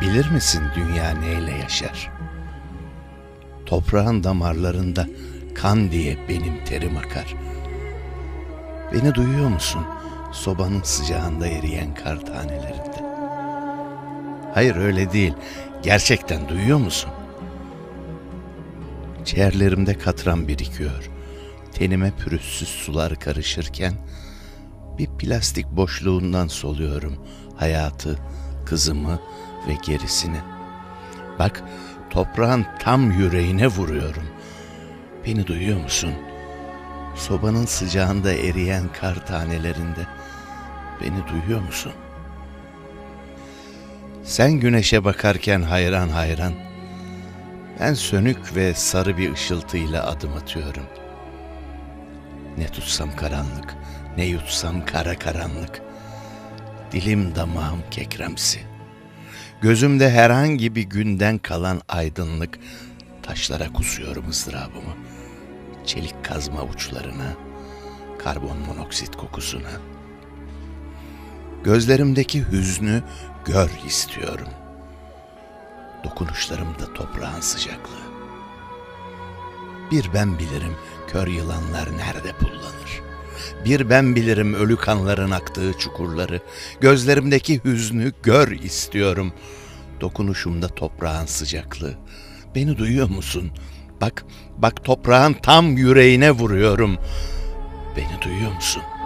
Bilir misin dünya neyle yaşar? Toprağın damarlarında kan diye benim terim akar. Beni duyuyor musun? Sobanın sıcağında eriyen kar tanelerinde. Hayır öyle değil. Gerçekten duyuyor musun? Ciğerlerimde katran birikiyor. Tenime pürüzsüz sular karışırken bir plastik boşluğundan soluyorum hayatı, kızımı ve gerisini. Bak toprağın tam yüreğine vuruyorum. Beni duyuyor musun? Sobanın sıcağında eriyen kar tanelerinde beni duyuyor musun? Sen güneşe bakarken hayran hayran, ben sönük ve sarı bir ışıltıyla adım atıyorum. Ne tutsam karanlık, ne yutsam kara karanlık. Dilim damağım kekremsi. Gözümde herhangi bir günden kalan aydınlık. Taşlara kusuyorum ızdırabımı. Çelik kazma uçlarına, karbon monoksit kokusuna. Gözlerimdeki hüznü gör istiyorum. Dokunuşlarımda toprağın sıcaklığı. Bir ben bilirim kör yılanlar nerede pullanır. Bir ben bilirim ölü kanların aktığı çukurları. Gözlerimdeki hüznü gör istiyorum. Dokunuşumda toprağın sıcaklığı. Beni duyuyor musun? Bak, bak toprağın tam yüreğine vuruyorum. Beni duyuyor musun?''